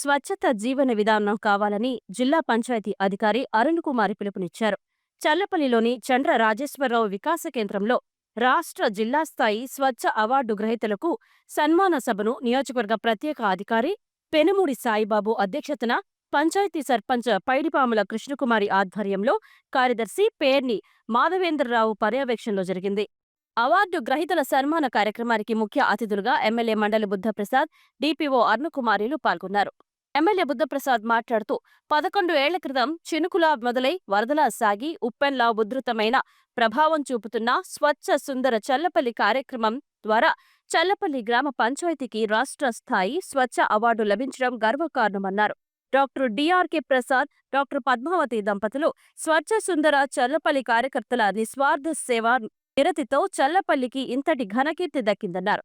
స్వచ్ఛత జీవన విధానం కావాలని జిల్లా పంచాయతీ అధికారి అరుణ్ కుమారి పిలుపునిచ్చారు. చల్లపల్లిలోని చండ్ర రాజేశ్వరరావు వికాస కేంద్రంలో రాష్ట్ర జిల్లా స్థాయి స్వచ్ఛ అవార్డు గ్రహీతలకు సన్మాన సభను నియోజకవర్గ ప్రత్యేక అధికారి పెనుమూడి సాయిబాబు అధ్యక్షతన పంచాయతీ సర్పంచ్ పైడిపాముల కృష్ణకుమారి ఆధ్వర్యంలో కార్యదర్శి పేర్ని మాధవేంద్రరావు పర్యవేక్షణలో జరిగింది. అవార్డు గ్రహీతల సన్మాన కార్యక్రమానికి ముఖ్య అతిథులుగా ఎమ్మెల్యే మండలి బుద్ధప్రసాద్ డిపిఓ అరుణకుమారిలు పాల్గొన్నారు. ఎమ్మెల్యే బుద్ధప్రసాద్ మాట్లాడుతూ పదకొండు ఏళ్ళ క్రితం చినుకులా మొదలై వరదలా సాగి ఉప్పెన్లా ఉధృతమైన ప్రభావం చూపుతున్న స్వచ్ఛ సుందర చల్లపల్లి కార్యక్రమం ద్వారా చల్లపల్లి గ్రామ పంచాయతీకి రాష్ట్ర స్థాయి స్వచ్ఛ అవార్డు లభించడం గర్వకారణమన్నారు. Doctor DRK Prasad doctor Padmavathi దంపతులు స్వచ్ఛ సుందర చల్లపల్లి కార్యకర్తల నిస్వార్థ సేవ నిరతితో చల్లపల్లికి ఇంతటి ఘనకీర్తి దక్కిందన్నారు.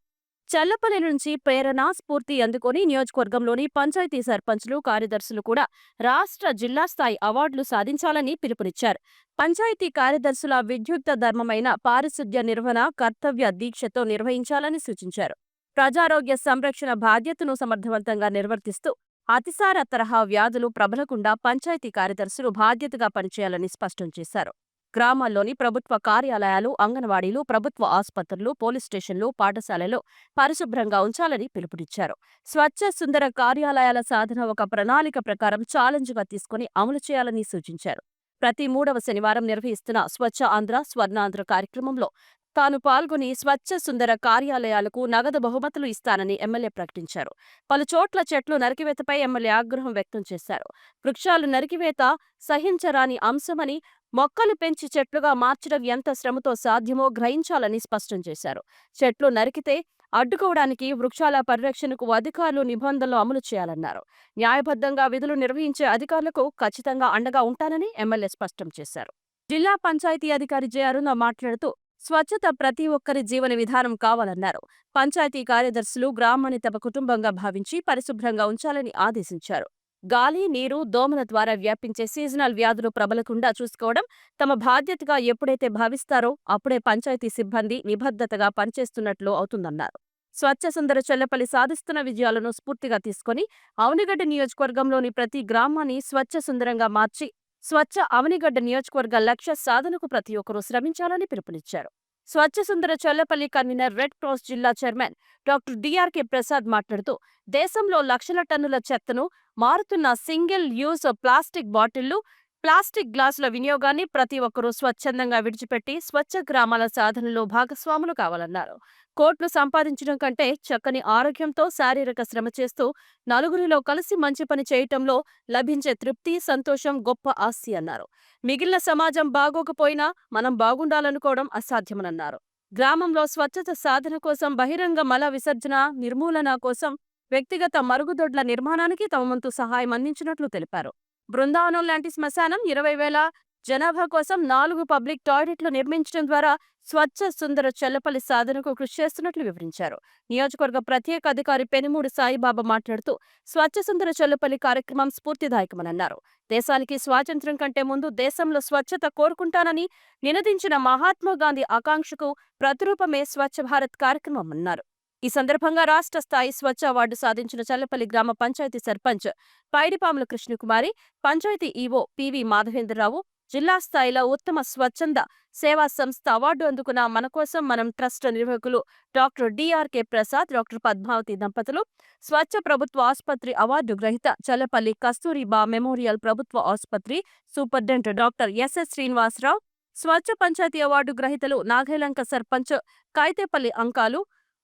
చల్లపల్లి నుంచి ప్రేరణ స్ఫూర్తి అందుకొని నియోజకవర్గంలోని పంచాయతీ సర్పంచ్లు కార్యదర్శులు కూడా రాష్ట్ర జిల్లా స్థాయి అవార్డులు సాధించాలని పిలుపునిచ్చారు. పంచాయతీ కార్యదర్శుల విద్యుక్త ధర్మమైన పారిశుద్ధ్య నిర్వహణ కర్తవ్య దీక్షతో నిర్వహించాలని సూచించారు. ప్రజారోగ్య సంరక్షణ బాధ్యతను సమర్థవంతంగా నిర్వర్తిస్తూ అతిసార తరహా వ్యాధులు ప్రబలకుండా పంచాయతీ కార్యదర్శులు బాధ్యతగా పనిచేయాలని స్పష్టం చేశారు. గ్రామాల్లోని ప్రభుత్వ కార్యాలయాలు అంగన్వాడీలు ప్రభుత్వ ఆసుపత్రులు పోలీస్ స్టేషన్లు పాఠశాలలు పరిశుభ్రంగా ఉంచాలని పిలుపునిచ్చారు. స్వచ్ఛ సుందర కార్యాలయాల సాధన ఒక ప్రణాళిక ప్రకారం ఛాలెంజ్గా తీసుకుని అమలు చేయాలని సూచించారు. ప్రతి మూడవ శనివారం నిర్వహిస్తున్న స్వచ్ఛ ఆంధ్ర స్వర్ణాంధ్ర కార్యక్రమంలో తాను పాల్గొని స్వచ్ఛ సుందర కార్యాలయాలకు నగదు బహుమతులు ఇస్తానని ఎమ్మెల్యే ప్రకటించారు. పలు చోట్ల చెట్లు నరికివేతపై ఎమ్మెల్యే ఆగ్రహం వ్యక్తం చేశారు. వృక్షాలు నరికివేత సహించరాని అంశమని మొక్కలు పెంచి చెట్లుగా మార్చడం ఎంత శ్రమతో సాధ్యమో గ్రహించాలని స్పష్టం చేశారు. చెట్లు నరికితే అడ్డుకోవడానికి వృక్షాల పరిరక్షణకు అధికారులు నిబంధనలు అమలు చేయాలన్నారు. న్యాయబద్ధంగా విధులు నిర్వహించే అధికారులకు ఖచ్చితంగా అండగా ఉంటానని ఎమ్మెల్యే స్పష్టం చేశారు. జిల్లా పంచాయతీ అధికారి జె. అరుణ మాట్లాడుతూ స్వచ్ఛత ప్రతి ఒక్కరి జీవన విధానం కావాలన్నారు. పంచాయతీ కార్యదర్శులు గ్రామాన్ని తమ కుటుంబంగా భావించి పరిశుభ్రంగా ఉంచాలని ఆదేశించారు. గాలి నీరు దోమల ద్వారా వ్యాపించే సీజనల్ వ్యాధులు ప్రబలకుండా చూసుకోవడం తమ బాధ్యతగా ఎప్పుడైతే భావిస్తారో అప్పుడే పంచాయతీ సిబ్బంది నిబద్ధతగా పనిచేస్తున్నట్లు అవుతుందన్నారు. స్వచ్ఛ సుందర చెల్లపల్లి సాధిస్తున్న విజయాలను స్ఫూర్తిగా తీసుకొని అవనిగడ్డ నియోజకవర్గంలోని ప్రతి గ్రామాన్ని స్వచ్ఛ సుందరంగా మార్చి స్వచ్ఛ అవనిగడ్డ నియోజకవర్గ లక్ష్య సాధనకు ప్రతి ఒక్కరూ శ్రమించాలని పిలుపునిచ్చారు. Swachha Sundara Challapalli convener red cross జిల్లా చైర్మన్ డాక్టర్ డిఆర్కే ప్రసాద్ మాట్లాడుతూ దేశంలో లక్షల టన్నుల చెత్తను మారుతున్న సింగిల్ యూజ్ ప్లాస్టిక్ బాటిళ్ళు ప్లాస్టిక్ గ్లాసుల వినియోగాన్ని ప్రతి ఒక్కరూ స్వచ్ఛందంగా విడిచిపెట్టి స్వచ్ఛ గ్రామాల సాధనలో భాగస్వాములు కావాలన్నారు. కోట్లు సంపాదించడం కంటే చక్కని ఆరోగ్యంతో శారీరక శ్రమ చేస్తూ నలుగురిలో కలిసి మంచి పని చేయటంలో లభించే తృప్తి సంతోషం గొప్ప ఆస్తి అన్నారు. మిగిలిన సమాజం బాగోకపోయినా మనం బాగుండాలనుకోవడం అసాధ్యమనన్నారు. గ్రామంలో స్వచ్ఛత సాధన కోసం బహిరంగ మల విసర్జన నిర్మూలన కోసం వ్యక్తిగత మరుగుదొడ్ల నిర్మాణానికి తమ వంతు సహాయం అందించినట్లు తెలిపారు. బృందావనం లాంటి శ్మశానం ఇరవై వేల జనాభా కోసం నాలుగు పబ్లిక్ టాయిలెట్లు నిర్మించడం ద్వారా స్వచ్ఛ సుందర చెల్లపల్లి సాధనకు కృషి చేస్తున్నట్లు వివరించారు. నియోజకవర్గ ప్రత్యేక అధికారి పెనుమూడు సాయిబాబా మాట్లాడుతూ స్వచ్ఛ సుందర చెల్లపల్లి కార్యక్రమం స్ఫూర్తిదాయకమన్నారు దేశానికి స్వాతంత్ర్యం కంటే ముందు దేశంలో స్వచ్ఛత కోరుకుంటానని నినదించిన మహాత్మా గాంధీ ఆకాంక్షకు ప్రతిరూపమే స్వచ్ఛ భారత్ కార్యక్రమం అన్నారు ఈ సందర్భంగా రాష్ట్ర స్థాయి స్వచ్ఛ అవార్డు సాధించిన చల్లపల్లి గ్రామ పంచాయతీ సర్పంచ్ పైడిపాముల కృష్ణకుమారి పంచాయతీ ఈవో పివి మాధవేంద్రరావు జిల్లా స్థాయిలో ఉత్తమ స్వచ్ఛంద సేవా సంస్థ అవార్డు అందుకున్న మన కోసం మనం ట్రస్ట్ నిర్వాహకులు doctor DRK Prasad doctor Padmavathi దంపతులు స్వచ్ఛ ప్రభుత్వ ఆసుపత్రి అవార్డు గ్రహీత చల్లపల్లి కస్తూరిబా మెమోరియల్ ప్రభుత్వ ఆసుపత్రి superintendent doctor SS Srinivasarao Swachha panchayat award గ్రహీతలు Nagelanka sarpanch Kaithepalli Ankalu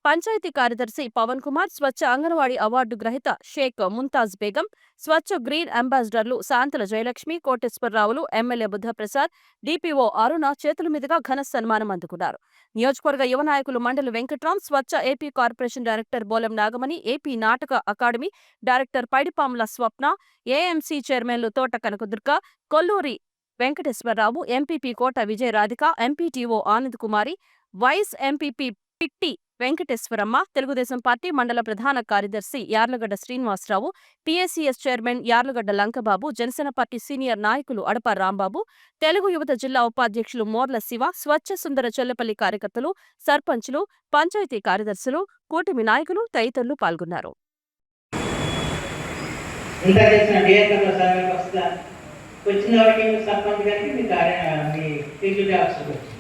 panchayat కార్యదర్శి పవన్ కుమార్ స్వచ్ఛ అంగన్వాడీ అవార్డు గ్రహీత షేక్ ముంతాజ్ బేగం స్వచ్ఛ గ్రీన్ అంబాసిడర్లు శాంతల జయలక్ష్మి కోటేశ్వరరావులు ఎమ్మెల్యే బుద్ధప్రసాద్ డిపిఓ అరుణ చేతుల మీదుగా ఘన సన్మానం అందుకున్నారు. నియోజకవర్గ యువ నాయకులు Mandali Venkatram Swachha AP corporation director Bolam Nagamani AP నాటక academy director Paidipamula Swapna AMC చైర్మన్లు Thota Kanakadurga Kolluri Venkateswararao MPP Kota Vijayaradhika MPTO Anand Kumari vice MPP Pitti Venkateswaramma Telugudesam party మండల ప్రధాన కార్యదర్శి Yarlagadda Srinivasarao PACS chairman Yarlagadda Lankababu Janasena party senior నాయకులు అడప రాంబాబు తెలుగు యువత జిల్లా ఉపాధ్యక్షులు మోర్ల శివ స్వచ్ఛ సుందర చెల్లపల్లి కార్యకర్తలు సర్పంచ్లు పంచాయతీ కార్యదర్శులు కూటమి నాయకులు తదితరులు పాల్గొన్నారు. చేసిన సర్వేకి వస్తా వచ్చిన వాడికి సర్పంచ్ గారికి మీ కార్య మీ టీచర్ ఆఫీసర్కి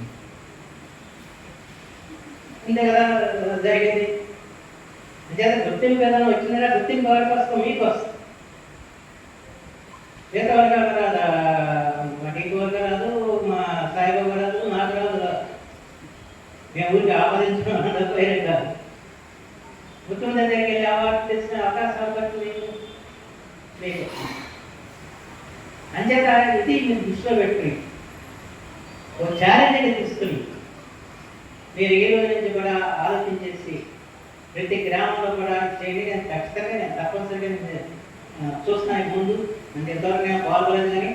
అంతే కదా జరిగింది? అంతే గుర్తింపు ఏదైనా వచ్చిందా గుర్తింపు వాడికి వస్తాం మీకు వస్తాం మిగతా వాళ్ళకి రాదు? మా టీకు వర్గ రాదు మా సాయిబాబు రాదు నాకు రాదు రాదు మేము ఊరికి ఆపాదించడం వేరే కాదు ముఖ్యమంత్రి దగ్గరికి వెళ్ళి అవార్డు తెచ్చిన అవకాశం అవకాశం మీకు? మీకు. అంచేత ఇది మీరు దృష్టిలో పెట్టుకుని ఒక ఛాలెంజ్ని తీసుకుని మీరు ఈ రోజు నుంచి కూడా ఆలోచించేసి ప్రతి గ్రామంలో కూడా చేయండి నేను ఖచ్చితంగా నేను తప్పనిసరిగా నేను, చూస్తున్నాను ముందు. అంటే ఎంతవరకు నేను పాల్గొలేదు కానీ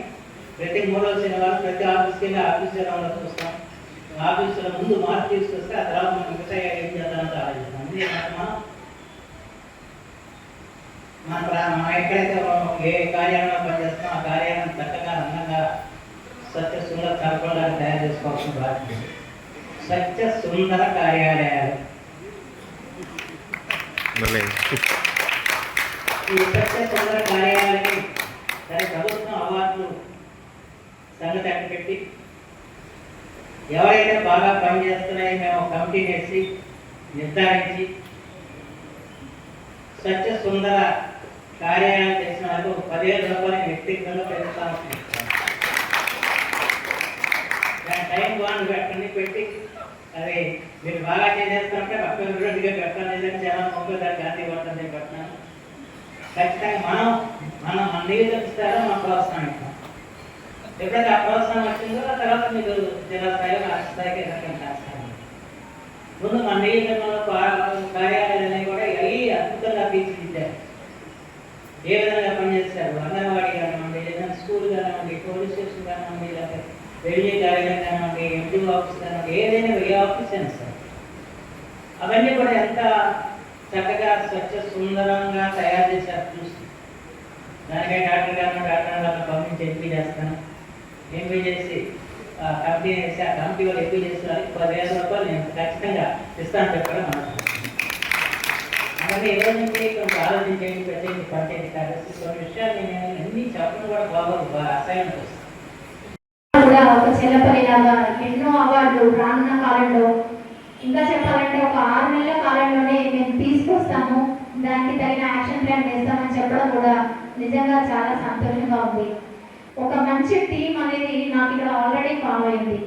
ప్రతి మూడవ శనివారం ప్రతి ఆఫీస్కి వెళ్ళి ఆఫీస్ రౌండ్లో చూస్తాం. ఆఫీసులో ముందు మార్పు తీసుకొస్తే ఆ తర్వాత మనం వ్యవసాయ ఏం చేద్దామంటే ఆలోచిస్తాం మనం మన మనం ఎక్కడైతే మనం ఏ కార్యాలయంలో పనిచేస్తామో ఆ కార్యాలయం చక్కగా అందంగా సత్య సుందర కలపడానికి తయారు చేసుకోవాల్సిన బాధ్యత. సత్య సుందర కార్యాలయాలు ఈ సత్య సుందర కార్యాలయాలకి దాని ప్రభుత్వం అవార్డులు సంగతి అక్కడ పెట్టి ఎవరైతే బాగా పనిచేస్తున్నాయో మేము కమిటీ వేసి నిర్ధారించి సత్య సుందర కార్యాలయం చేసిన వాళ్ళకు పదివేల రూపాయలు వ్యక్తిగతంగా పెంచుతాము దాని టైం బాండ్ పెట్టండి పెట్టి అది మీరు బాగా చేసేస్తారంటే పక్కన రెండుగా పెట్టాలి లేదంటే చాలా మొక్కలు దానికి గాంధీ పడుతుంది పెట్టాను ఖచ్చితంగా మనం మనం మన నీళ్ళు ఇస్తారో మన ప్రోత్సాహం ఇస్తాం ఎప్పుడైతే ఆ ప్రోత్సాహం వచ్చిందో ఆ తర్వాత మీరు జిల్లా స్థాయిలో రాష్ట్ర స్థాయికి ఎదగడం చేస్తారు. ముందు మన నియోజకవర్గంలో కార్యాలయాలన్నీ కూడా అవి అద్భుతంగా తీర్చిదిద్దారు. ఏ విధంగా పనిచేస్తారు? అంగన్వాడీ కానివ్వండి లేదా స్కూల్ కానివ్వండి పోలీస్ స్టేషన్ కానివ్వండి లేకపోతే రెవెన్యూ కార్యాలయం కానివ్వండి ఎంపీ ఆఫీస్ కానివ్వండి ఏదైనా ఏ ఆఫీస్ అయినా సార్. అవన్నీ కూడా ఎంత చక్కగా స్వచ్ఛ సుందరంగా తయారు చేశారు చూసి. దానికై డాక్టర్ గారు డాక్టర్ గారు పంపించి ఎంపీ చేస్తాను. ఎంపీ చేసి ఆ కమిటీ వేసి ఆ కమిటీ వాళ్ళు ఎంపీ చేసి వాళ్ళకి పదివేల రూపాయలు నేను ఖచ్చితంగా ఇస్తాను చెప్పడం అలాగే ఈ రోజు నుంచి కొంచెం ఆలోచించేయండి ప్రత్యేక పంచాయతీ కార్యదర్శి. కొన్ని విషయాలు నేను అన్ని చెప్పడం కూడా బాగోదు అసహ్యం వస్తుంది కూడా ఒక చెల్లపల్లిలాగా ఎన్నో అవార్డులు రానున్న కాలంలో. ఇంకా చెప్పాలంటే ఒక ఆరు నెలల కాలంలోనే మేము తీసుకొస్తాము. దానికి తగిన యాక్షన్ ప్లాన్ వేస్తామని చెప్పడం కూడా నిజంగా చాలా సంతోషంగా ఉంది. ఒక మంచి టీం అనేది నాకు ఇక్కడ ఆల్రెడీ ఫామ్ అయింది.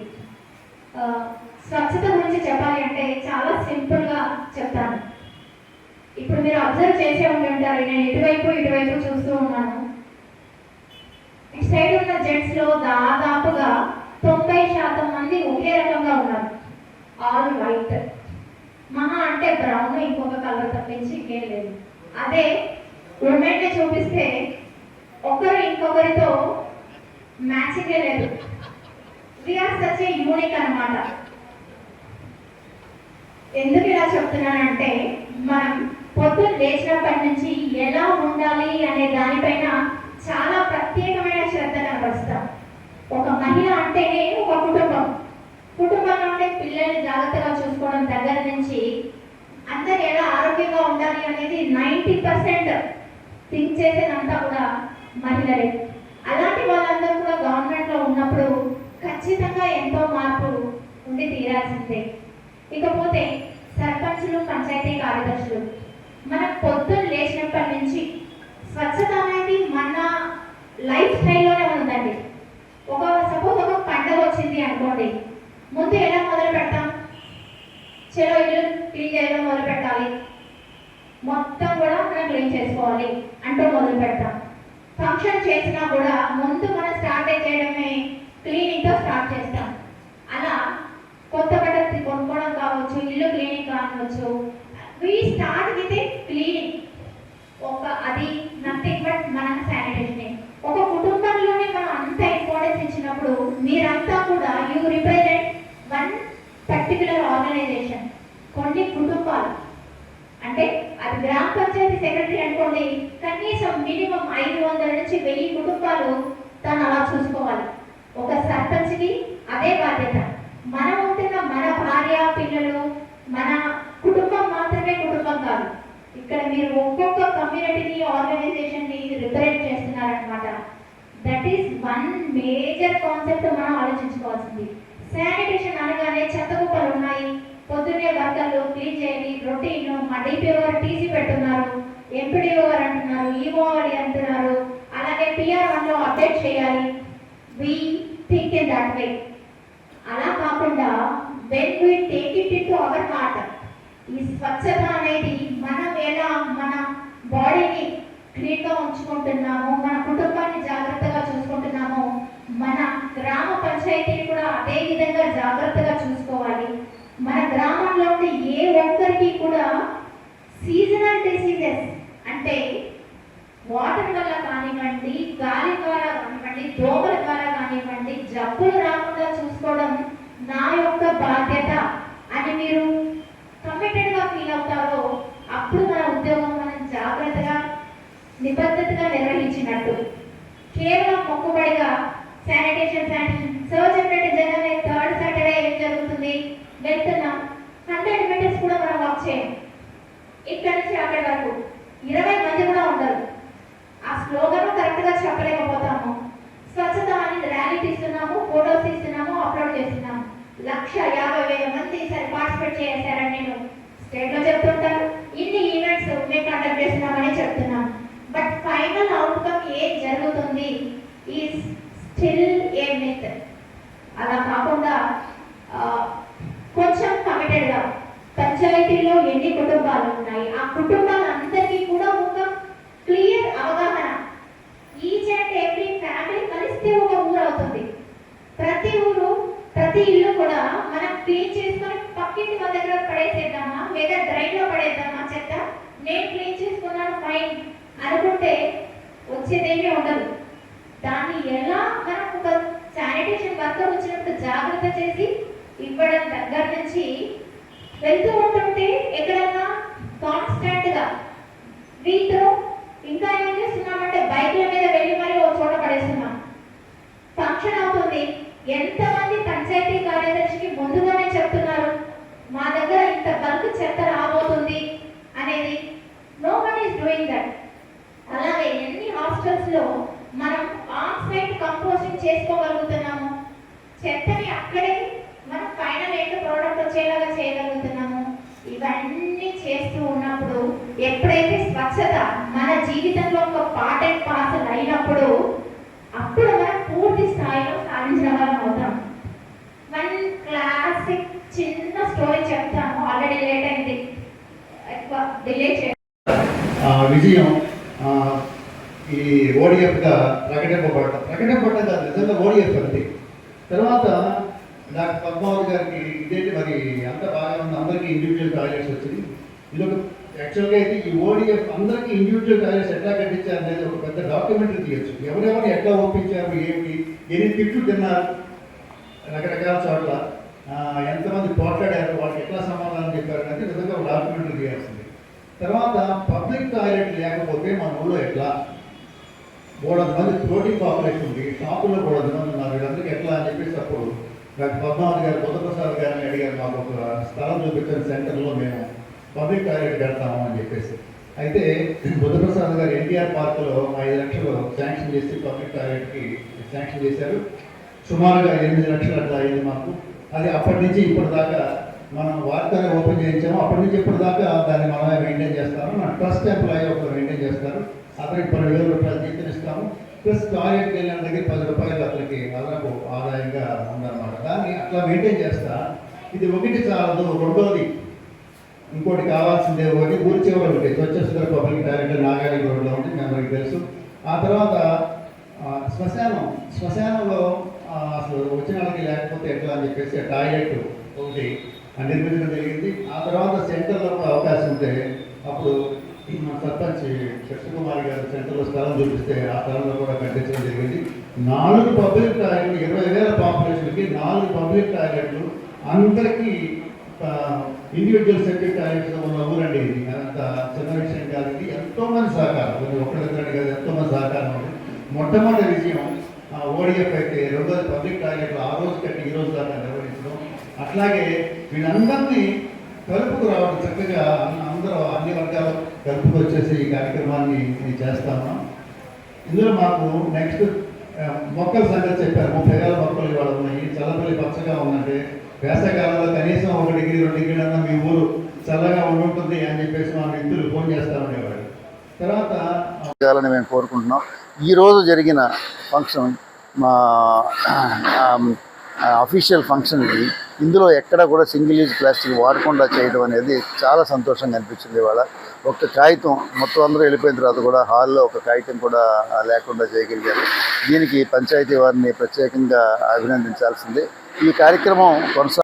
స్వచ్ఛత గురించి చెప్పాలి అంటే చాలా సింపుల్గా చెప్తాను. ఇప్పుడు మీరు అబ్జర్వ్ చేసే ఉండి ఉంటారు నేను ఇటువైపు ఇటువైపు చూస్తూ ఉన్నాను. ఇటు సైడ్ ఉన్న జెంట్స్ దాదాపు దాదాపుగా తొంభై శాతం మంది ఒకే రకంగా ఉన్నారు. ఆల్ వైట్ మహా అంటే బ్రౌన్ ఇంకొక కలర్ తప్పించి ఇంకేం లేదు. అదే ఉమెన్ చూపిస్తే ఒకరు ఇంకొకరితో మ్యాచింగ్ లేదు. వీఆర్ సచ్ యూనిక్ అనమాట ఎందుకు ఇలా చెప్తున్నానంటే మనం పొద్దున్న లేచినప్పటి నుంచి ఎలా ఉండాలి అనే దానిపైన చాలా ప్రత్యేక ఒక మహిళ అంటేనే ఒక కుటుంబం. కుటుంబంలో ఉండే పిల్లల్ని జాగ్రత్తగా చూసుకోవడం దగ్గర నుంచి అందరు ఎలా ఆరోగ్యంగా ఉండాలి అనేది నైంటీ పర్సెంట్ థింక్ చేసేదంతా కూడా మహిళలే. అలాంటి వాళ్ళందరూ కూడా గవర్నమెంట్లో ఉన్నప్పుడు ఖచ్చితంగా ఎంతో మార్పు ఉండి తీరాల్సిందే. ఇకపోతే సర్పంచులు పంచాయతీ కార్యదర్శులు మనం పొద్దున్న లేచినప్పటి నుంచి స్వచ్ఛత అనేది మన లైఫ్ స్టైల్లోనే ఉందండి ఒక సపోజ్ ఒక పండగ వచ్చింది అనుకోండి ముందు ఎలా మొదలు పెడతాం? చెలో ఇల్లు క్లీన్ చేయడం మొదలు పెట్టాలి. మొత్తం కూడా మనం క్లీన్ చేసుకోవాలి. అంటూ మొదలు పెడతాం. ఫంక్షన్ చేసినా కూడా ముందు మనం స్టార్ట్ చేయడమే? క్లీనింగ్తో స్టార్ట్ చేస్తాం. అలా కొత్త బట్టలు కొనుక్కోవడం కావచ్చు ఇల్లు క్లీనింగ్ కావచ్చు. వి స్టార్ట్ విత్ క్లీనింగ్ ఒక అది నథింగ్ బట్ మన శానిటేషన్ ఒక కుటుంబంలోనే మనం అంత ఇంపార్టెన్స్ ఇచ్చినప్పుడు మీరంతా కూడా you represent one particular organization కొన్ని కుటుంబాలు. అంటే అది గ్రామ పంచాయతీ సెక్రటరీ అనుకోండి కనీసం మినిమం ఐదు వందల నుంచి వెయ్యి కుటుంబాలు తను అలా చూసుకోవాలి. ఒక సర్పంచ్కి అదే బాధ్యత. మనం ఉంటున్న మన భార్య పిల్లలు మన కుటుంబం మాత్రమే కుటుంబం కాదు. ఇక్కడ మీరు ఒక్కొక్క కమ్యూనిటీని ఆర్గనైజేషన్ని రిపరేట్ చేస్తున్నారనమాట that is one major concept మనం ఆలోచించుకోవాల్సింది. శానిటేషన్ అనగానే చెత్త కుప్పలు ఉన్నాయి. పొద్దున్నే బట్టలు క్లీన్ చేయాలి రొటీన్ మా డిపిఓ గారు టీసీ పెట్టున్నారు ఎంపీడీఓ గారు అంటున్నారు ఈఓ గారు అంటున్నారు. అలాగే పిఆర్ వన్లో అప్డేట్ చేయాలి. We think in that way అలా కాకుండా when we take it into our heart ఈ స్వచ్ఛత అనేది మనం ఎలా మన బాడీని క్లీన్గా ఉంచుకుంటున్నాము మన కుటుంబాన్ని జాగ్రత్తగా చూసుకుంటున్నాము మన గ్రామ పంచాయతీని కూడా అదే విధంగా జాగ్రత్తగా చూసుకోవాలి. మన గ్రామంలో ఉండే ఏ ఒక్కరికి కూడా సీజనల్ డిసీజెస్ అంటే వాటర్ వల్ల కానివ్వండి గాలి ద్వారా కానివ్వండి దోమల ద్వారా కానివ్వండి జబ్బులు రాకుండా చూసుకోవడం నా యొక్క బాధ్యత అని మీరు కమిటెడ్గా ఫీల్ అవుతారో అప్పుడు మన ఉద్యోగం మనం జాగ్రత్తగా నిబద్ధతగా నిర్వహించినట్టు. కేవలం మొక్కుబడిగా sanitation sanitation serve generator general third Saturday ఏం జరుగుతుంది? వెళ్తున్నాం. హండ్రెడ్ మీటర్స్ కూడా మనం వాక్ చేయం. ఇక్కడ నుంచి అక్కడి వరకు. ఇరవై మంది కూడా ఉండరు. ఆ స్లోగన్ కరెక్ట్గా చెప్పలేకపోతాము. స్వచ్ఛత అనేది ర్యాలీ తీస్తున్నాము ఫోటోస్ తీస్తున్నాము అప్లోడ్ చేస్తున్నాము. లక్ష యాభై వేల మంది ఈసారి పార్టిసిపేట్ చేశారని నేను స్టేట్లో చెప్తుంటాను. ఇన్ని ఈవెంట్స్ మేము కండక్ట్ చేస్తున్నామని చెప్తున్నాం బట్ ఫైనల్ అవుట్కమ్ ఏం జరుగుతుంది? ఈ స్టిల్ ఏ మిత్ అలా కాకుండా కొంచెం కమిటెడ్గా పంచాయతీలో ఎన్ని కుటుంబాలు ఉన్నాయి ఆ కుటుంబాలందరికీ కూడా ఒక క్లియర్ అవగాహన. ఈచ్ అండ్ ఎవ్రీ ఫ్యామిలీ కలిస్తే ఒక ఊరు అవుతుంది. ప్రతి ఊరు ప్రతి ఇల్లు కూడా మనం క్లీన్ చేసుకొని పక్కింటి మన దగ్గర పడేసేద్దామా లేదా డ్రైన్లో పడేద్దామా చెత్త? నేను క్లీన్ చేసుకున్నాను ఫైన్ అనుకుంటే వచ్చేదేమీ ఉండదు దాన్ని ఎలా మనం ఒక శానిటేషన్ వర్కర్ వచ్చినప్పుడు జాగ్రత్త చేసి ఇవ్వడం దగ్గర నుంచి వెళ్తూ ఉంటుంటే ఎక్కడన్నా కాన్స్టాంట్గా వీటితో ఇంకా ఏం చేస్తున్నామంటే బైక్ల మీద వెళ్ళి మరి ఓ చోట పడేస్తున్నాం ఫంక్షన్ అవుతుంది ఎంతమంది పంచాయతీ కార్యదర్శికి ముందుగానే చెప్తున్నారు మా దగ్గర ఇంత బల్క్ చెత్త రాబోతుంది అనేది no one is doing that అలాగే ఎన్ని హాస్టల్స్లో మనం ఆన్ సైట్ కంపోస్టింగ్ చేసుకోగలుగుతున్నాము చెత్తని అక్కడే మనం ఫైనల్ ఎండ్ ప్రోడక్ట్ వచ్చేలాగా చేయగలుగుతున్నాము ఇవన్నీ చేస్తూ ఉన్నప్పుడు ఎప్పుడైతే స్వచ్ఛత మన జీవితంలో ఒక పార్ట్ అండ్ పార్సల్ అయినప్పుడు అప్పుడు మనం పూర్తి స్థాయిలో సాధించిన వాళ్ళం అవుతాం వన్ క్లాసిక్ చిన్న స్టోరీ చెప్తాను ఆల్రెడీ లేట్ అయింది ఎక్కువ డిలే చే ఆ విజయం ఈ ఓడిఎఫ్గా ప్రకటింపబడటం. ప్రకటింపబడటం కాదు నిజంగా ఓడిఎఫ్ అంతే. తర్వాత డాక్టర్ పద్మావతి గారికి ఇదేంటి మరి అంత బాగా ఉంది అందరికీ ఇండివిజువల్ టాయిలెట్స్ వచ్చింది? ఇది ఒక యాక్చువల్గా అయితే ఈ ఓడిఎఫ్ అందరికీ ఇండివిజువల్ టాయిలెట్స్ ఎట్లా కట్టించారు అనేది ఒక పెద్ద డాక్యుమెంటరీ తీయచ్చు. ఎవరెవరు ఎట్లా ఒప్పించారు ఏమిటి ఎన్ని తిట్లు తిన్నారు రకరకాల చోట్ల ఎంతమంది పోట్లాడారు వాళ్ళకి ఎట్లా సమాధానం చెప్పారు అనేది నిజంగా ఒక డాక్యుమెంటరీ తీయాల్సింది. తర్వాత పబ్లిక్ టాయిలెట్ లేకపోతే మన ఊళ్ళో ఎట్లా? మూడొందల మంది ప్రోటీన్ పాపులేషన్ ఉంది. షాపుల్లో కూడా మంది ఉన్నారు. వీళ్ళందరికీ ఎట్లా అని చెప్పేసి అప్పుడు డాక్టర్ పద్మావతి గారు బుద్ధప్రసాద్ గారిని అడిగారు మాకు. ఒక స్థలం చూపించిన సెంటర్లో మేము. పబ్లిక్ టాయిలెట్ పెడతాము అని చెప్పేసి. అయితే బుద్ధప్రసాద్ గారు ఎన్టీఆర్ పార్క్లో ఐదు లక్షలు శాంక్షన్ చేసి పబ్లిక్ టాయిలెట్కి శాంక్షన్ చేశారు. సుమారుగా ఎనిమిది లక్షలు అట్లా అయింది మాకు. అది అప్పటి నుంచి ఇప్పటిదాకా మనం వార్తని ఓపెన్ చేయించాము అప్పటి నుంచి ఇప్పటిదాకా దాన్ని మనమే మెయింటైన్ చేస్తాము. మన ట్రస్ట్ ఎంప్లాయీ ఒకరు మెయింటైన్ చేస్తారు. అతనికి పదివేల రూపాయలు జీతం ఇస్తాము ప్లస్ టాయిలెట్కి వెళ్ళిన దగ్గర పది రూపాయలు అతనికి అదనపు ఆదాయంగా ఉందన్నమాట. దాన్ని అట్లా మెయింటైన్ చేస్తా. ఇది ఒకటి చాలదు రెండోది. ఇంకోటి కావాల్సిందే ఒకటి ఊరి చివరి ఒకటి. స్వచ్ఛ పబ్లిక్ టాయిలెట్ నాగాలి రోడ్లో ఉంది మీ తెలుసు. ఆ తర్వాత శ్మశానం. శ్మశానంలో అసలు వచ్చిన వాళ్ళకి లేకపోతే ఎట్లా అని చెప్పేసి టాయిలెట్ ఒకటి నిర్మించడం జరిగింది. ఆ తర్వాత సెంటర్లో కూడా అవకాశం ఉంటే అప్పుడు మన సర్పంచ్ కృష్ణకుమారి గారు సెంటర్లో స్థలం చూపిస్తే ఆ స్థలంలో కూడా కట్టించడం జరిగింది. నాలుగు పబ్లిక్ టాయిలెట్లు ఇరవై వేల పాపులేషన్కి నాలుగు పబ్లిక్ టాయిలెట్లు అందరికీ ఇండివిజువల్ సెప్టిక్ టాయిలెట్స్ ఉన్న ఊరండి ఇది. అంత చిన్న విషయం కాదు ఇది. ఎంతో మంది సహకారం. కొన్ని ఒక్కరిద్దరు కాదు ఎంతో మంది సహకారం ఉంది. మొట్టమొదటి విజయం ఓడిఎఫ్ అయితే రెండోది పబ్లిక్ టాయిలెట్లు ఆ రోజు కట్టి ఈ రోజు దాకా నిర్వహించడం. అట్లాగే వీళ్ళందరినీ కలుపుకు రావడం చక్కగా అందరూ అన్ని వర్గాలు కలుపుకు వచ్చేసి ఈ కార్యక్రమాన్ని ఇది చేస్తాము ఇందులో మాకు నెక్స్ట్ మొక్కల సంగతి చెప్పారు. ముప్పై వేల మొక్కలు ఇవాళ ఉన్నాయి. చల్లపల్లి పచ్చగా ఉందంటే వేసవికాలంలో కనీసం ఒక డిగ్రీ రెండు డిగ్రీ అన్న మీ ఊరు చల్లగా ఉండుంటుంది అని చెప్పేసి మా మిత్రులు ఫోన్ చేస్తా ఉండేవాడు తర్వాత చేయాలని మేము కోరుకుంటున్నాం. ఈరోజు జరిగిన ఫంక్షన్ మా అఫీషియల్ ఫంక్షన్ ఇది ఇందులో ఎక్కడ కూడా సింగిల్ యూజ్ ప్లాస్టిక్ వాడకుండా చేయడం అనేది చాలా సంతోషంగా అనిపించింది ఇవాళ. ఒక కాగితం మొత్తం అందరూ వెళ్ళిపోయిన తర్వాత కూడా హాల్లో ఒక కాగితం కూడా లేకుండా చేయగలిగారు. దీనికి పంచాయతీ వారిని ప్రత్యేకంగా అభినందించాల్సింది. ఈ కార్యక్రమం కొనసా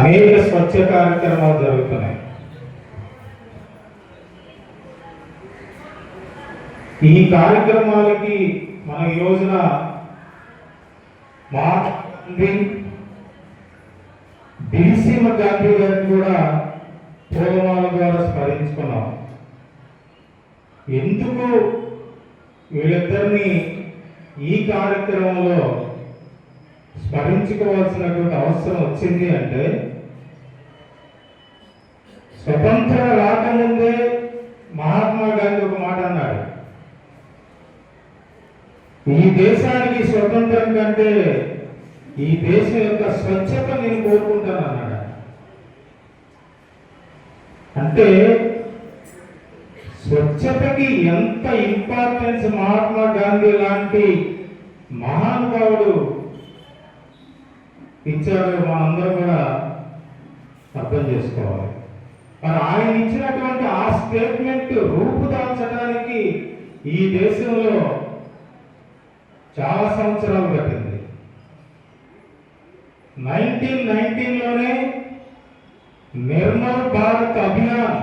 అనేక స్వచ్ఛ కార్యక్రమాలు జరుగుతున్నాయి. ఈ కార్యక్రమాలకి మన యోజన మా ఉంది దిల్సీమ గాంధీ గారిని కూడా పూలమాల ద్వారా స్మరించుకున్నాం. ఎందుకు వీళ్ళిద్దరిని ఈ కార్యక్రమంలో స్మరించుకోవాల్సినటువంటి అవసరం వచ్చింది అంటే స్వతంత్రం రాకముందే మహాత్మా గాంధీ ఒక మాట అన్నాడు. ఈ దేశానికి స్వతంత్రం కంటే ఈ దేశం యొక్క స్వచ్ఛత నేను కోరుకుంటాను అన్నాడు అంటే స్వచ్ఛతకి ఎంత ఇంపార్టెన్స్ మహాత్మా గాంధీ లాంటి మహానుభావుడు ఇచ్చాడో మనందరం కూడా అర్థం చేసుకోవాలి. మరి ఆయన ఇచ్చినటువంటి ఆ స్టేట్మెంట్ రూపుదాల్చడానికి ఈ దేశంలో చాలా సంవత్సరాలు పట్టింది. Nineteen నైన్టీన్లోనే Nirmal Bharat Abhiyan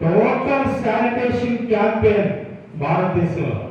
total sanitation campaign భారతదేశంలో.